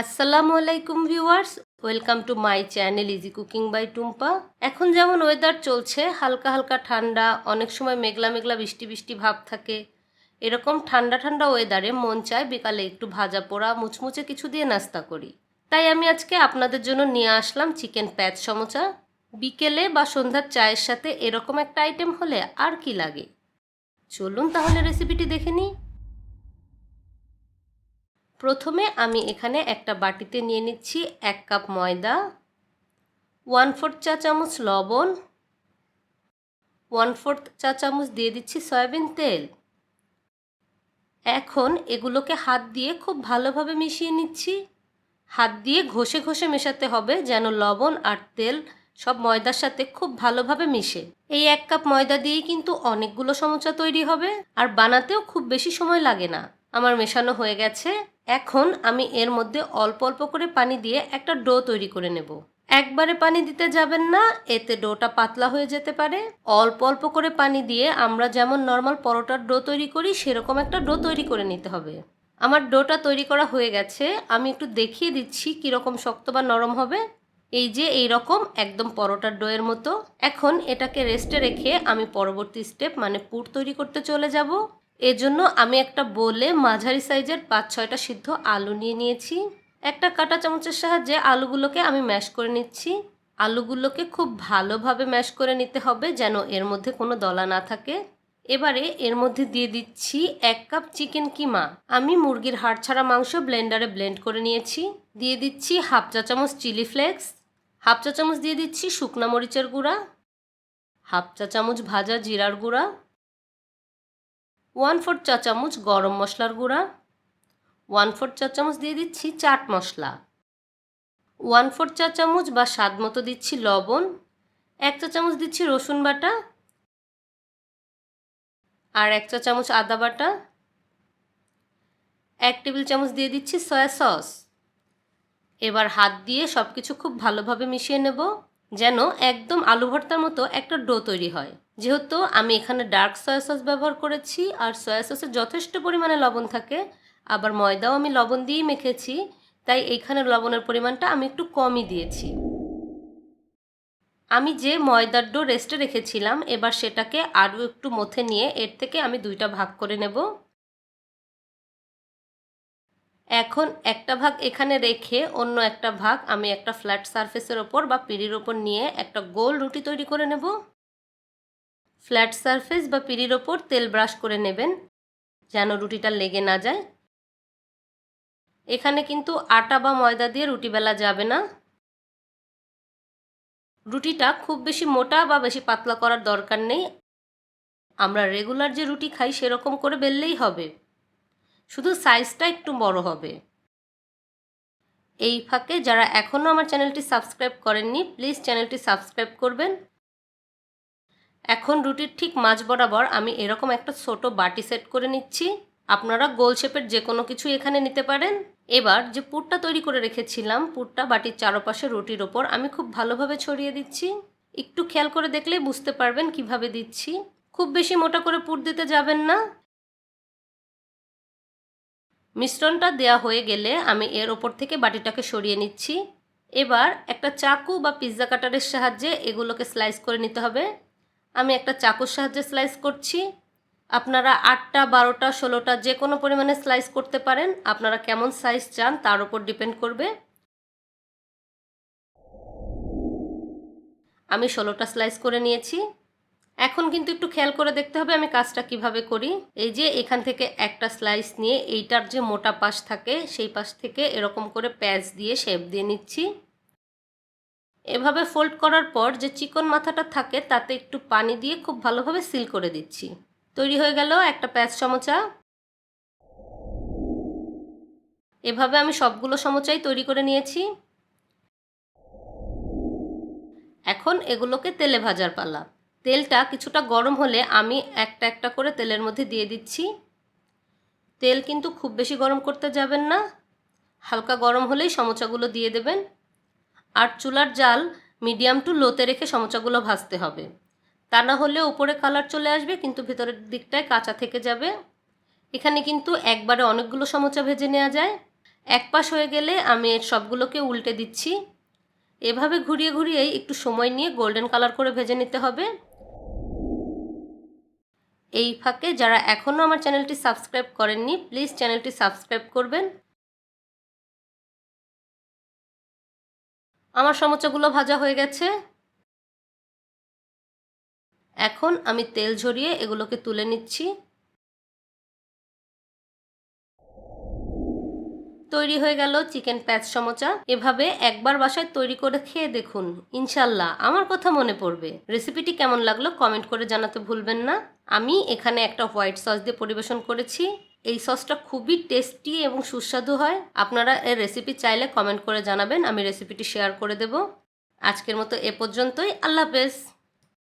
আসসালামু আলাইকুম viewers, welcome to my channel easy cooking by Tumpa. এখন যেমন ওয়েদার চলছে, হালকা হালকা ঠান্ডা, অনেক সময় মেঘলা মেঘলা বৃষ্টি বৃষ্টি ভাব থাকে। এরকম ঠান্ডা ঠান্ডা ওয়েদারে মন চায় বিকালে একটু ভাজা পোড়া, মুচমুচে কিছু দিয়ে নাস্তা করি। তাই আমি আজকে আপনাদের জন্য নিয়ে আসলাম চিকেন প্যাচ সমোচা। বিকেলে বা সন্ধ্যার চায়ের সাথে এরকম একটা আইটেম হলে আর কি লাগে? চলুন তাহলে রেসিপিটি দেখে নিই। প্রথমে আমি এখানে একটা বাটিতে নিয়ে নিচ্ছি এক কাপ ময়দা ওয়ান ফোর্থ চা চামচ লবণ ওয়ান ফোর্থ চা চামচ দিয়ে দিচ্ছি সয়াবিন তেল। এখন এগুলোকে হাত দিয়ে খুব ভালোভাবে মিশিয়ে নিচ্ছি। হাত দিয়ে ঘষে ঘষে মেশাতে হবে যেন লবণ আর তেল সব ময়দার সাথে খুব ভালোভাবে মিশে। এই এক কাপ ময়দা দিয়েই কিন্তু অনেকগুলো সমস্যা তৈরি হবে, আর বানাতেও খুব বেশি সময় লাগে না। আমার মেশানো হয়ে গেছে। এখন আমি এর মধ্যে অল্প অল্প করে পানি দিয়ে একটা ডো তৈরি করে নেব। একবারে পানি দিতে যাবেন না, এতে ডোটা পাতলা হয়ে যেতে পারে। অল্প অল্প করে পানি দিয়ে আমরা যেমন নর্মাল পরোটার ডো তৈরি করি, সেরকম একটা ডো তৈরি করে নিতে হবে। আমার ডোটা তৈরি করা হয়ে গেছে। আমি একটু দেখিয়ে দিচ্ছি কীরকম শক্ত বা নরম হবে। এই যে এই রকম একদম পরোটার ডোয়ের মতো। এখন এটাকে রেস্টে রেখে আমি পরবর্তী স্টেপ মানে পুর তৈরি করতে চলে যাব। এজন্য আমি একটা বোলে মাঝারি সাইজের পাঁচ ছয়টা সিদ্ধ আলু নিয়ে নিয়েছি। একটা কাটা চামচের সাহায্যে আলুগুলোকে আমি ম্যাশ করে নিচ্ছি। আলুগুলোকে খুব ভালোভাবে ম্যাশ করে নিতে হবে যেন এর মধ্যে কোনো দলা না থাকে। এবারে এর মধ্যে দিয়ে দিচ্ছি এক কাপ চিকেন কিমা। আমি মুরগির হাড় ছাড়া মাংস ব্লেন্ডারে ব্লেন্ড করে নিয়েছি। দিয়ে দিচ্ছি হাফ চা চামচ চিলি ফ্লেক্স। হাফ চা চামচ দিয়ে দিচ্ছি শুকনা মরিচের গুঁড়া। হাফ চা চামচ ভাজা জিরার গুঁড়া। ওয়ান ফোর চা চামচ গরম মশলার গুঁড়া, ওয়ান ফোর চা চামচ দিয়ে দিচ্ছি চাট মশলা, ওয়ান ফোর চা চামচ বা স্বাদ মতো দিচ্ছি লবণ, এক চা চামচ দিচ্ছি রসুন বাটা আর এক চা চামচ আদা বাটা, এক টেবিল চামচ দিয়ে দিচ্ছি সয়া সস। এবার হাত দিয়ে সব কিছু খুব ভালোভাবে মিশিয়ে নেব যেন একদম আলু ভর্তার মতো একটা ডো তৈরি হয়। যেহেতু আমি এখানে ডার্ক সয়া সস ব্যবহার করেছি আর সয়া সসে যথেষ্ট পরিমাণে লবণ থাকে, আবার ময়দাও আমি লবণ দিয়েই মেখেছি, তাই এইখানে লবণের পরিমাণটা আমি একটু কমই দিয়েছি। আমি যে ময়দার ডো রেস্টে রেখেছিলাম, এবার সেটাকে আরও একটু মথে নিয়ে এর থেকে আমি দুইটা ভাগ করে নেব। এখন একটা ভাগ এখানে রেখে অন্য একটা ভাগ আমি একটা ফ্ল্যাট সারফেসের ওপর বা পিড়ির ওপর নিয়ে একটা গোল রুটি তৈরি করে নেব। ফ্ল্যাট সারফেস বা পিড়ির ওপর তেল ব্রাশ করে নেবেন, যেন রুটিটা লেগে না যায়। এখানে কিন্তু আটা বা ময়দা দিয়ে রুটি বেলা যাবে না। রুটিটা খুব বেশি মোটা বা বেশি পাতলা করার দরকার নেই। আমরা রেগুলার যে রুটি খাই সেরকম করে বেললেই হবে। শুধু সাইজটা একটু বড় হবে। এই ফাঁকে যারা এখনও আমার চ্যানেলটি সাবস্ক্রাইব করেননি, প্লিজ চ্যানেলটি সাবস্ক্রাইব করবেন। এখন রুটির ঠিক মাঝ বরাবর আমি এরকম একটা ছোট বাটি সেট করে নিচ্ছি। আপনারা গোল শেপের যে কোনো কিছু এখানে নিতে পারেন। এবার যে পুরটা তৈরি করে রেখেছিলাম, পুরটা বাটির চারপাশে রুটির ওপর আমি খুব ভালোভাবে ছড়িয়ে দিচ্ছি। একটু খেয়াল করে দেখলে বুঝতে পারবেন কীভাবে দিচ্ছি। খুব বেশি মোটা করে পুর দিতে যাবেন না। মিশ্রণটা দেয়া হয়ে গেলে আমি এর ওপর থেকে বাটিটাকে সরিয়ে নিচ্ছি। এবার একটা চাকু বা পিৎজা কাটারের সাহায্যে এগুলোকে স্লাইস করে নিতে হবে। আমি একটা চাকুর সাহায্যে স্লাইস করছি। আপনারা আটটা, বারোটা, ষোলোটা যে কোনো পরিমাণে স্লাইস করতে পারেন। আপনারা কেমন সাইজ চান তার উপর ডিপেন্ড করবে। আমি ষোলোটা স্লাইস করে নিয়েছি। এখন কিন্তু একটু খেয়াল করে দেখতে হবে আমি কাজটা কীভাবে করি। এই যে এখান থেকে একটা স্লাইস নিয়ে এইটার যে মোটা পাশ থাকে, সেই পাশ থেকে এরকম করে প্যাচ দিয়ে শেপ দিয়ে নিচ্ছি। এভাবে ফোল্ড করার পর যে চিকন মাথাটা থাকে, তাতে একটু পানি দিয়ে খুব ভালোভাবে সিল করে দিচ্ছি। তৈরি হয়ে গেল একটা প্যাচ সমোচা। এভাবে আমি সবগুলো সমোচাই তৈরি করে নিয়েছি। এখন এগুলোকে তেলে ভাজার পালা। তেলটা কিছুটা গরম হলে আমি একটা একটা করে তেলের মধ্যে দিয়ে দিচ্ছি। তেল কিন্তু খুব বেশি গরম করতে যাবেন না। হালকা গরম হলেই সমোচাগুলো দিয়ে দেবেন। আর চুলার জাল মিডিয়াম টু লোতে রেখে সমোচাগুলো ভাজতে হবে। তা না হলে উপরে কালার চলে আসবে, কিন্তু ভেতরের দিকটায় কাঁচা থেকে যাবে। এখানে কিন্তু একবারে অনেকগুলো সমোচা ভেজে নেওয়া যায়। এক পাশ হয়ে গেলে আমি এর সবগুলোকে উল্টে দিচ্ছি। এভাবে ঘুরিয়ে ঘুরিয়েই একটু সময় নিয়ে গোল্ডেন কালার করে ভেজে নিতে হবে। এই ফাঁকে যারা এখনও আমার চ্যানেলটি সাবস্ক্রাইব করেননি, প্লিজ চ্যানেলটি সাবস্ক্রাইব করবেন। আমার সমোচাগুলো ভাজা হয়ে গেছে। এখন আমি তেল ঝরিয়ে এগুলোকে তুলে নিচ্ছি। তৈরি হয়ে গেল চিকেন প্যাচ সমোচা। এভাবে একবার বাসায় তৈরি করে খেয়ে দেখুন। ইনশাল্লাহ আমার কথা মনে পড়বে। রেসিপিটি কেমন লাগল কমেন্ট করে জানাতে ভুলবেন না। আমি এখানে একটা হোয়াইট সস দিয়ে পরিবেশন করেছি। এই সসটা খুবই টেস্টি এবং সুস্বাদু হয়। আপনারা এর রেসিপি চাইলে কমেন্ট করে জানাবেন, আমি রেসিপিটি শেয়ার করে দেব। আজকের মতো এ পর্যন্তই, আল্লাহ হাফেজ।